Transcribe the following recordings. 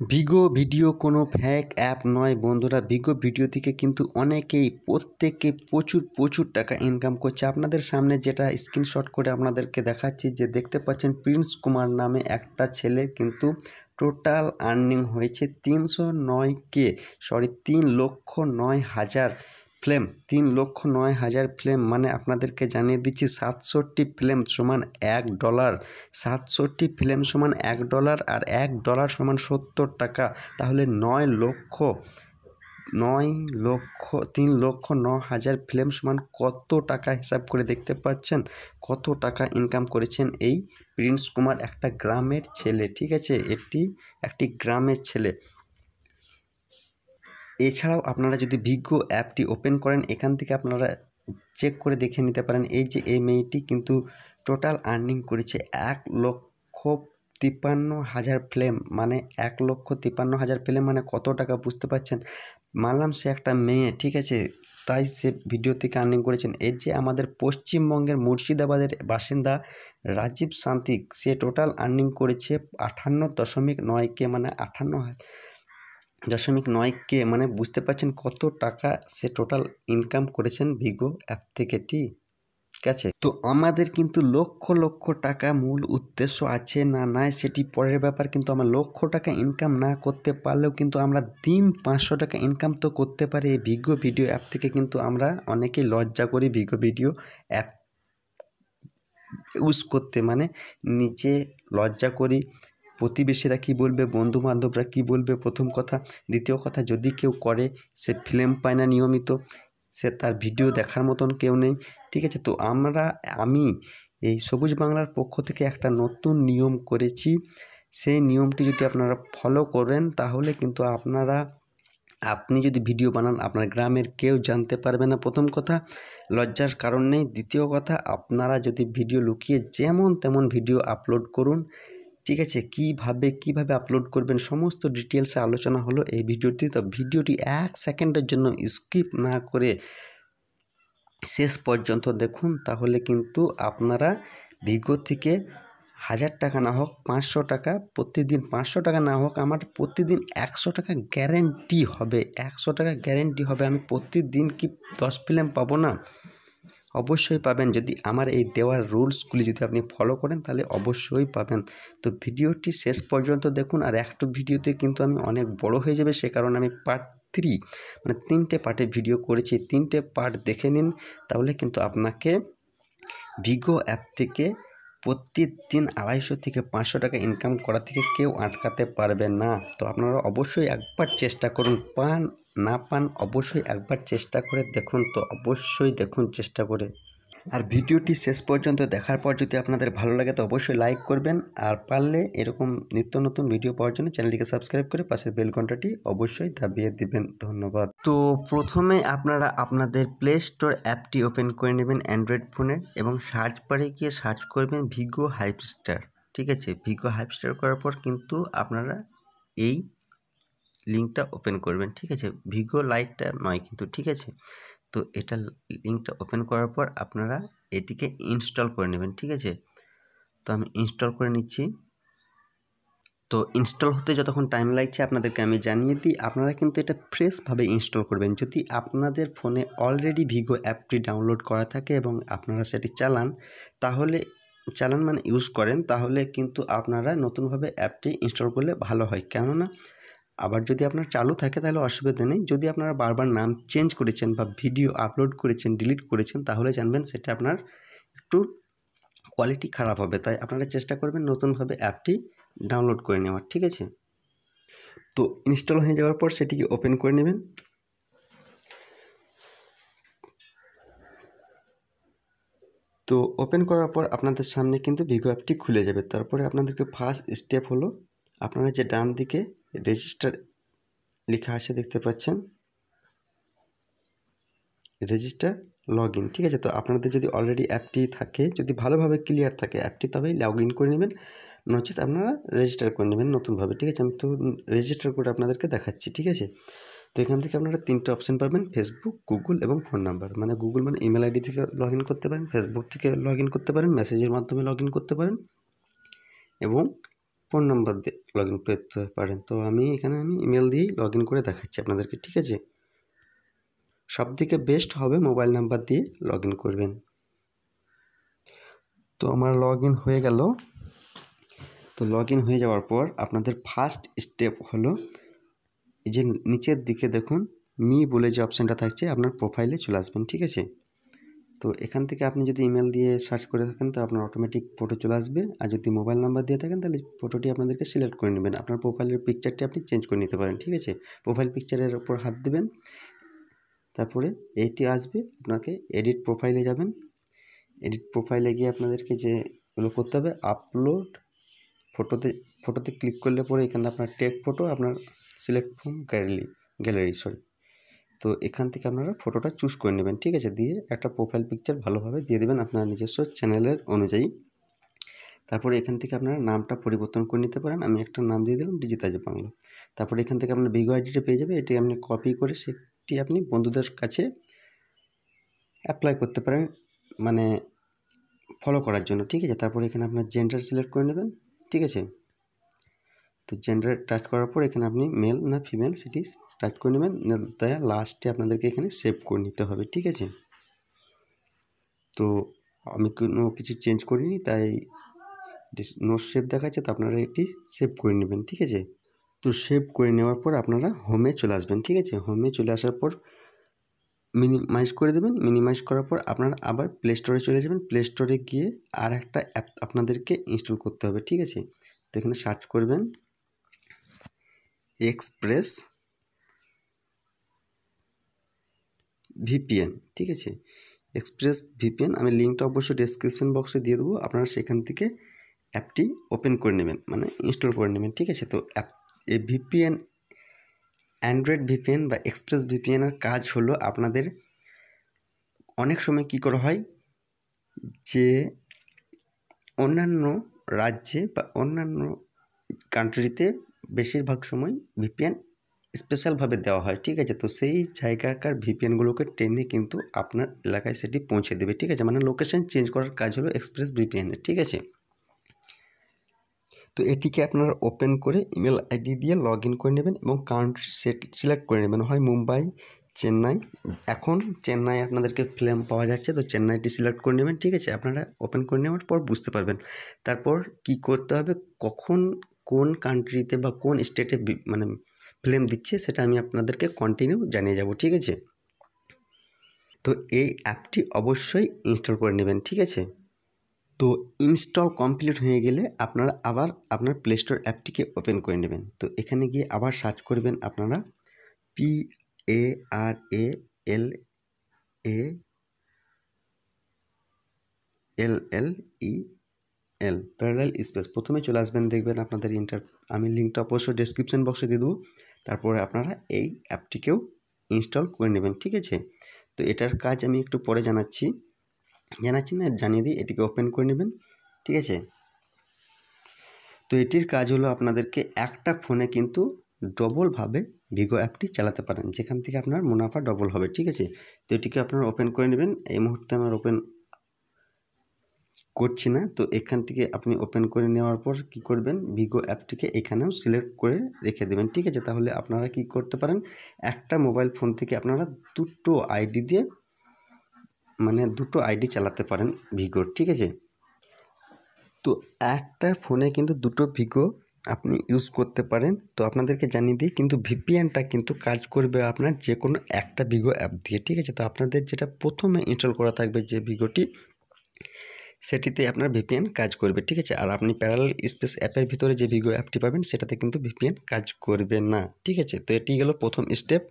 ভিগো video কোনো ফ্যাক app নয়। বন্ধুরা ভিগো ভিডিও থেকে কিন্তু অনেকেই প্রত্যেকে প্রচুর প্রচুর টাকা ইনকাম করছে। আপনাদের সামনে যেটা স্ক্রিনশট করে আপনাদেরকে দেখাচ্ছি, যে দেখতে পাচ্ছেন প্রিন্স কুমার নামে একটা ছেলে কিন্তু টোটাল আর্নিং হয়েছে তিনশো নয় কে সরি তিন লক্ষ নয় হাজার ফ্লেম, তিন লক্ষ নয় হাজার ফ্লেম মানে আপনাদেরকে জানিয়ে দিচ্ছি সাতষট্টি ফ্লেম সমান এক ডলার। সাতষট্টি ফ্লেম সমান এক ডলার আর এক ডলার সমান সত্তর টাকা। তাহলে নয় লক্ষ নয় লক্ষ, তিন লক্ষ ন হাজার ফিল্ম সমান কত টাকা হিসাব করে দেখতে পাচ্ছেন? কত টাকা ইনকাম করেছেন এই প্রিন্স কুমার, একটা গ্রামের ছেলে, ঠিক আছে? এটি একটি গ্রামের ছেলে। এছাড়াও আপনারা যদি ভিজ্ঞ অ্যাপটি ওপেন করেন, এখান থেকে আপনারা চেক করে দেখে নিতে পারেন, এই যে এই মেয়েটি কিন্তু টোটাল আর্নিং করেছে এক লক্ষ তিপ্পান্ন হাজার ফ্লেম মানে এক লক্ষ তিপ্পান্ন হাজার ফ্লেম মানে কত টাকা বুঝতে পারছেন? মানলাম সে একটা মেয়ে, ঠিক আছে? তাই সে ভিডিও থেকে আর্নিং করেছেন। এর যে আমাদের পশ্চিমবঙ্গের মুর্শিদাবাদের বাসিন্দা রাজীব শান্তিক সে টোটাল আর্নিং করেছে আটান্ন দশমিক নয় কে মানে আটান্ন দশমিক নয় কে মানে বুঝতে পারছেন কত টাকা সে টোটাল ইনকাম করেছেন ভিগো অ্যাপ থেকে, ঠিক আছে? তো আমাদের কিন্তু লক্ষ লক্ষ টাকা মূল উদ্দেশ্য আছে না নাই সেটি পরের ব্যাপার, কিন্তু আমরা লক্ষ টাকা ইনকাম না করতে পারলেও কিন্তু আমরা দিন পাঁচশো টাকা ইনকাম তো করতে পারি এই ভিগো ভিডিও অ্যাপ থেকে, কিন্তু আমরা অনেকেই লজ্জা করি ভিগো ভিডিও অ্যাপ ইউজ করতে মানে নিচে লজ্জা করি প্রতিবেশীরা কী বলবে? বন্ধু বান্ধবরা কী বলবে? প্রথম কথা। দ্বিতীয় কথা, যদি কেউ করে, সে ফিল্ম পায় না নিয়মিত, সে তার ভিডিও দেখার মতন কেউ নেই, ঠিক আছে? তো আমরা, আমি এই সবুজ বাংলার পক্ষ থেকে একটা নতুন নিয়ম করেছি। সেই নিয়মটি যদি আপনারা ফলো করেন, তাহলে কিন্তু আপনারা, আপনি যদি ভিডিও বানান, আপনার গ্রামের কেউ জানতে পারবে না। প্রথম কথা, লজ্জার কারণ নেই। দ্বিতীয় কথা, আপনারা যদি ভিডিও লুকিয়ে যেমন তেমন ভিডিও আপলোড করুন। ঠিক আছে, কীভাবে কীভাবে আপলোড করবেন, সমস্ত ডিটেলসে আলোচনা হলো এই ভিডিওটি তো ভিডিওটি এক সেকেন্ডের জন্য স্কিপ না করে শেষ পর্যন্ত দেখুন, তাহলে কিন্তু আপনারা ভিগো থেকে হাজার টাকা না হোক, পাঁচশো টাকা প্রতিদিন, পাঁচশো টাকা না হোক, আমার প্রতিদিন একশো টাকা গ্যারেন্টি হবে। একশো টাকা গ্যারেন্টি হবে। আমি প্রতিদিন কি দশ ফিল্ম পাবো না? অবশ্যই পাবেন। যদি আমার এই দেওয়ার রুলসগুলি যদি আপনি ফলো করেন, তাহলে অবশ্যই পাবেন। তো ভিডিওটি শেষ পর্যন্ত দেখুন। আর একটা ভিডিওতে কিন্তু আমি অনেক বড় হয়ে যাবে, সে কারণে আমি পার্ট থ্রি মানে তিনটে পার্টে ভিডিও করেছি। তিনটে পার্ট দেখে নিন, তাহলে কিন্তু আপনাকে ভিগো অ্যাপ থেকে প্রতিদিন আড়াইশো থেকে পাঁচশো টাকা ইনকাম করা থেকে কেউ আটকাতে পারবে না। তো আপনারা অবশ্যই একবার চেষ্টা করুন, পান না পান অবশ্যই একবার চেষ্টা করে দেখুন। তো অবশ্যই দেখুন, চেষ্টা করে। আর ভিডিওটি শেষ পর্যন্ত দেখার পর যদি আপনাদের ভালো লাগে, তো অবশ্যই লাইক করবেন। আর পারলে এরকম নিত্য নতুন ভিডিও পাওয়ার জন্য চ্যানেলটিকে সাবস্ক্রাইব করে পাশের বেল ঘন্টাটি অবশ্যই দাবিয়ে দিবেন। ধন্যবাদ। তো প্রথমে আপনারা আপনাদের প্লে স্টোর অ্যাপটি ওপেন করে নেবেন অ্যান্ড্রয়েড ফোনের এবং সার্চ বারে গিয়ে সার্চ করবেন ভিগো হাইপস্টার ঠিক আছে? ভিগো হাইপস্টার করার পর কিন্তু আপনারা এই লিঙ্কটা ওপেন করবেন। ঠিক আছে? ভিগো লাইটটা নয় কিন্তু। ঠিক আছে? তো এটা লিঙ্কটা ওপেন করার পর আপনারা এটিকে ইনস্টল করে নেবেন, ঠিক আছে? তো আমি ইনস্টল করে নিচ্ছি। তো ইনস্টল হতে যতক্ষণ টাইম লাগছে আপনাদেরকে আমি জানিয়ে দিই, আপনারা কিন্তু এটা ফ্রেশভাবে ইনস্টল করবেন। যদি আপনাদের ফোনে অলরেডি ভিগো অ্যাপটি ডাউনলোড করা থাকে এবং আপনারা সেটি চালান, তাহলে চালান মানে ইউজ করেন, তাহলে কিন্তু আপনারা নতুনভাবে অ্যাপটি ইনস্টল করলে ভালো হয়। কেননা আবার যদি আপনার চালু থাকে তাহলে অসুবিধা নেই। যদি আপনারা বারবার নাম চেঞ্জ করেছেন বা ভিডিও আপলোড করেছেন, ডিলিট করেছেন, তাহলে জানবেন সেটা আপনার একটু কোয়ালিটি খারাপ হবে। তাই আপনারা চেষ্টা করবেন নতুনভাবে অ্যাপটি ডাউনলোড করে নেওয়ার, ঠিক আছে? তো ইনস্টল হয়ে যাওয়ার পর সেটিকে ওপেন করে নেবেন। তো ওপেন করার পর আপনাদের সামনে কিন্তু ভিগো অ্যাপটি খুলে যাবে। তারপরে আপনাদেরকে ফার্স্ট স্টেপ হলো, আপনারা যে ডান দিকে রেজিস্টার লেখা আছে দেখতে পাচ্ছেন? রেজিস্টার লগ ইন ঠিক আছে? তো আপনাদের যদি অলরেডি অ্যাপটি থাকে, যদি ভালোভাবে ক্লিয়ার থাকে অ্যাপটি তবেই লগ ইন করে নেবেন। নচেত আপনারা রেজিস্টার করে নেবেন নতুনভাবে, ঠিক আছে? আমি তো রেজিস্টার করে আপনাদেরকে দেখাচ্ছি, ঠিক আছে? তো এখান থেকে আপনারা তিনটে অপশান পাবেন ফেসবুক গুগল এবং ফোন নাম্বার মানে গুগল মানে ইমেল আইডি থেকে লগ করতে পারেন ফেসবুক থেকে লগ করতে পারেন মেসেজের মাধ্যমে লগ করতে পারেন এবং ফোন নাম্বার দিয়ে লগ ইন করতে পারেন। তো আমি এখানে আমি ইমেল দিয়েই লগ ইন করে দেখাচ্ছি আপনাদেরকে, ঠিক আছে? সব থেকে বেস্ট হবে মোবাইল নাম্বার দিয়ে লগ ইন করবেন। তো আমার লগ ইন হয়ে গেল। তো লগ ইন হয়ে যাওয়ার পর আপনাদের ফার্স্ট স্টেপ হলো এই যে নিচের দিকে দেখুন, মি বলে যে অপশানটা থাকছে, আপনার প্রোফাইলে চলে আসবেন, ঠিক আছে? তো এখান থেকে আপনি যদি ইমেল দিয়ে সার্চ করে থাকেন, তো আপনার অটোমেটিক ফটো চলে আসবে। আর যদি মোবাইল নাম্বার দিয়ে থাকেন, তাহলে ফটোটি আপনাদেরকে সিলেক্ট করে নেবেন। আপনার প্রোফাইলের পিকচারটি আপনি চেঞ্জ করে নিতে পারেন, ঠিক আছে? প্রোফাইল পিকচারের ওপর হাত দেবেন, তারপরে এইটি আসবে, আপনাকে এডিট প্রোফাইলে যাবেন। এডিট প্রোফাইলে গিয়ে আপনাদেরকে যেগুলো করতে হবে আপলোড ফটোতে ফটোতে ক্লিক করলে পরে এখানে আপনার টেক ফটো আপনার select from gallery gallery sorry তো এখান থেকে আপনারা ফটোটা চুজ করে নেবেন, ঠিক আছে? দিয়ে একটা প্রোফাইল পিকচার ভালোভাবে দিয়ে দেবেন আপনার নিজস্ব চ্যানেলের অনুযায়ী। তারপরে এখান থেকে আপনারা নামটা পরিবর্তন করে নিতে পারেন। আমি একটা নাম দিয়ে দিলাম ডিজিতাজ বাংলা তারপরে এখান থেকে আপনার বিগো আইডিটা পেয়ে যাবে। এটি আপনি কপি করে সেটি আপনি বন্ধুদের কাছে অ্যাপ্লাই করতে পারেন মানে ফলো করার জন্য, ঠিক আছে? তারপরে এখানে আপনার জেন্ডার সিলেক্ট করে নেবেন, ঠিক আছে? তো জেন্ডার টাচ করার পর এখানে আপনি মেল না ফিমেল সেটি টাচ করে নেবেন দেয়া লাস্টে আপনাদেরকে এখানে সেভ করে নিতে হবে, ঠিক আছে? তো আমি কোনো কিছু চেঞ্জ করিনি, তাই নো সেভ দেখাচ্ছে, তো আপনারা এটি সেভ করে নেবেন, ঠিক আছে? তো সেভ করে নেওয়ার পর আপনারা হোমে চলে আসবেন, ঠিক আছে? হোমে চলে আসার পর মিনিমাইজ করে দেবেন মিনিমাইজ করার পর আপনারা আবার প্লে স্টোরে চলে যাবেন প্লে স্টোরে গিয়ে আর একটা অ্যাপ আপনাদেরকে ইনস্টল করতে হবে, ঠিক আছে? তো এখানে সার্চ করবেন এক্সপ্রেস ভিপিএন ঠিক আছে? এক্সপ্রেস ভিপিএন আমি লিঙ্কটা অবশ্যই ডেসক্রিপশন বক্সে দিয়ে দেবো। আপনারা সেখান থেকে অ্যাপটি ওপেন করে নেবেন মানে ইনস্টল করে নেবেন, ঠিক আছে? তো অ্যাপ এই ভিপিএন অ্যান্ড্রয়েড ভিপিএন বা এক্সপ্রেস ভিপিএনের কাজ হলো আপনাদের অনেক সময় কি করা হয় যে, অন্যান্য রাজ্যে বা অন্যান্য কান্ট্রিতে বেশিরভাগ সময় ভিপিএন স্পেশালভাবে দেওয়া হয়, ঠিক আছে? তো সেই জায়গাকার ভিপিএনগুলোকে টেনে কিন্তু আপনার এলাকায় সেটি পৌঁছে দেবে, ঠিক আছে? মানে লোকেশন চেঞ্জ করার কাজ হলো এক্সপ্রেস ভিপিএনের ঠিক আছে? তো এটিকে আপনারা ওপেন করে ইমেল আইডি দিয়ে লগ ইন করে নেবেন এবং কান্ট্রি সেট সিলেক্ট করে নেবেন। হয় মুম্বাই, চেন্নাই। এখন চেন্নাই আপনাদেরকে ফিল্ম পাওয়া যাচ্ছে, তো চেন্নাইটি সিলেক্ট করে নেবেন, ঠিক আছে? আপনারা ওপেন করে নেওয়ার পর বুঝতে পারবেন। তারপর কি করতে হবে? কখন কোন কান্ট্রিতে বা কোন স্টেটে মানে ফিল্ম দিচ্ছে, সেটা আমি আপনাদেরকে কন্টিনিউ জানিয়ে যাব, ঠিক আছে? তো এই অ্যাপটি অবশ্যই ইনস্টল করে নেবেন, ঠিক আছে? তো ইনস্টল কমপ্লিট হয়ে গেলে আপনারা আবার আপনার প্লে স্টোর অ্যাপটিকে ওপেন করে নেবেন। তো এখানে গিয়ে আবার সার্চ করবেন আপনারা P A R A L A L L E L parallel space প্রথমে চলে আসবেন, দেখবেন আপনাদের ইন্টার আমি লিঙ্কটা অবশ্যই ডেসক্রিপশন বক্সে দিয়ে দেবো। তারপরে আপনারা এই অ্যাপটিকেও ইনস্টল করে নেবেন, ঠিক আছে? তো এটার কাজ আমি একটু পরে জানাচ্ছি। জানাচ্ছি না, জানিয়ে দিই, এটিকে ওপেন করে নেবেন, ঠিক আছে? তো এটির কাজ হলো আপনাদেরকে একটা ফোনে কিন্তু ডবলভাবে ভিগো অ্যাপটি চালাতে পারেন, যেখান থেকে আপনার মুনাফা ডবল হবে, ঠিক আছে? তো এটিকে আপনারা ওপেন করে নেবেন। এই মুহূর্তে আমার ওপেন করছি না, তো এখান থেকে আপনি ওপেন করে নেওয়ার পর কি করবেন? ভিগো অ্যাপটিকে এখানেও সিলেক্ট করে রেখে দেবেন, ঠিক আছে? তাহলে আপনারা কি করতে পারেন? একটা মোবাইল ফোন থেকে আপনারা দুটো আইডি দিয়ে মানে দুটো আইডি চালাতে পারেন ভিগোর ঠিক আছে? তো একটা ফোনে কিন্তু দুটো ভিগো আপনি ইউজ করতে পারেন, তো আপনাদেরকে জানিয়ে দিই, কিন্তু ভিপিএনটা কিন্তু কাজ করবে আপনার যে কোনো একটা ভিগো অ্যাপ দিয়ে, ঠিক আছে? তো আপনাদের যেটা প্রথমে ইনস্টল করা থাকবে যে ভিগোটি সেটিতে আপনার ভিপিএন কাজ করবে, ঠিক আছে? আর আপনি প্যারাল স্পেস অ্যাপের ভিতরে যে ভিগো অ্যাপটি পাবেন, সেটাতে কিন্তু ভিপিএন কাজ করবে না, ঠিক আছে? তো এটি গেল প্রথম স্টেপ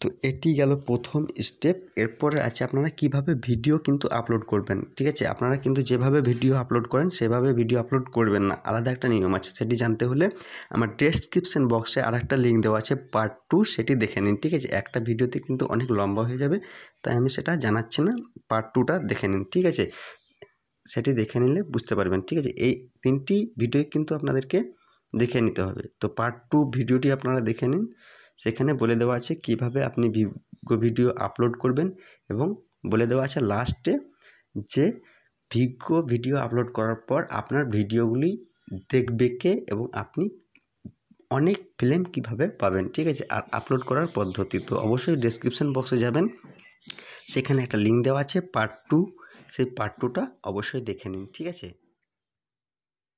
তো এটি গেল প্রথম স্টেপ এরপরে আছে আপনারা কীভাবে ভিডিও কিন্তু আপলোড করবেন, ঠিক আছে? আপনারা কিন্তু যেভাবে ভিডিও আপলোড করেন, সেভাবে ভিডিও আপলোড করবেন না। আলাদা একটা নিয়ম আছে, সেটি জানতে হলে আমার ডেসক্রিপশন বক্সে আর একটা লিঙ্ক দেওয়া আছে পার্ট টু সেটি দেখে নিন, ঠিক আছে? একটা ভিডিওতে কিন্তু অনেক লম্বা হয়ে যাবে, তাই আমি সেটা জানাচ্ছি না। পার্ট টুটা দেখে নিন, ঠিক আছে? সেটি দেখে নিলে বুঝতে পারবেন, ঠিক আছে? এই তিনটি ভিডিও কিন্তু আপনাদেরকে দেখে নিতে হবে। তো পার্ট টু ভিডিওটি আপনারা দেখে নিন, সেখানে বলে দেওয়া আছে কীভাবে আপনি ভিডিও আপলোড করবেন এবং বলে দেওয়া আছে লাস্টে যে ভিগো ভিডিও আপলোড করার পর আপনার ভিডিওগুলি দেখবে কে এবং আপনি অনেক ফিল্ম কীভাবে পাবেন, ঠিক আছে? আর আপলোড করার পদ্ধতি। তো অবশ্যই ডেসক্রিপশান বক্সে যাবেন সেখানে একটা লিঙ্ক দেওয়া আছে পার্ট টু সেই পার্ট টুটা অবশ্যই দেখে নিন, ঠিক আছে?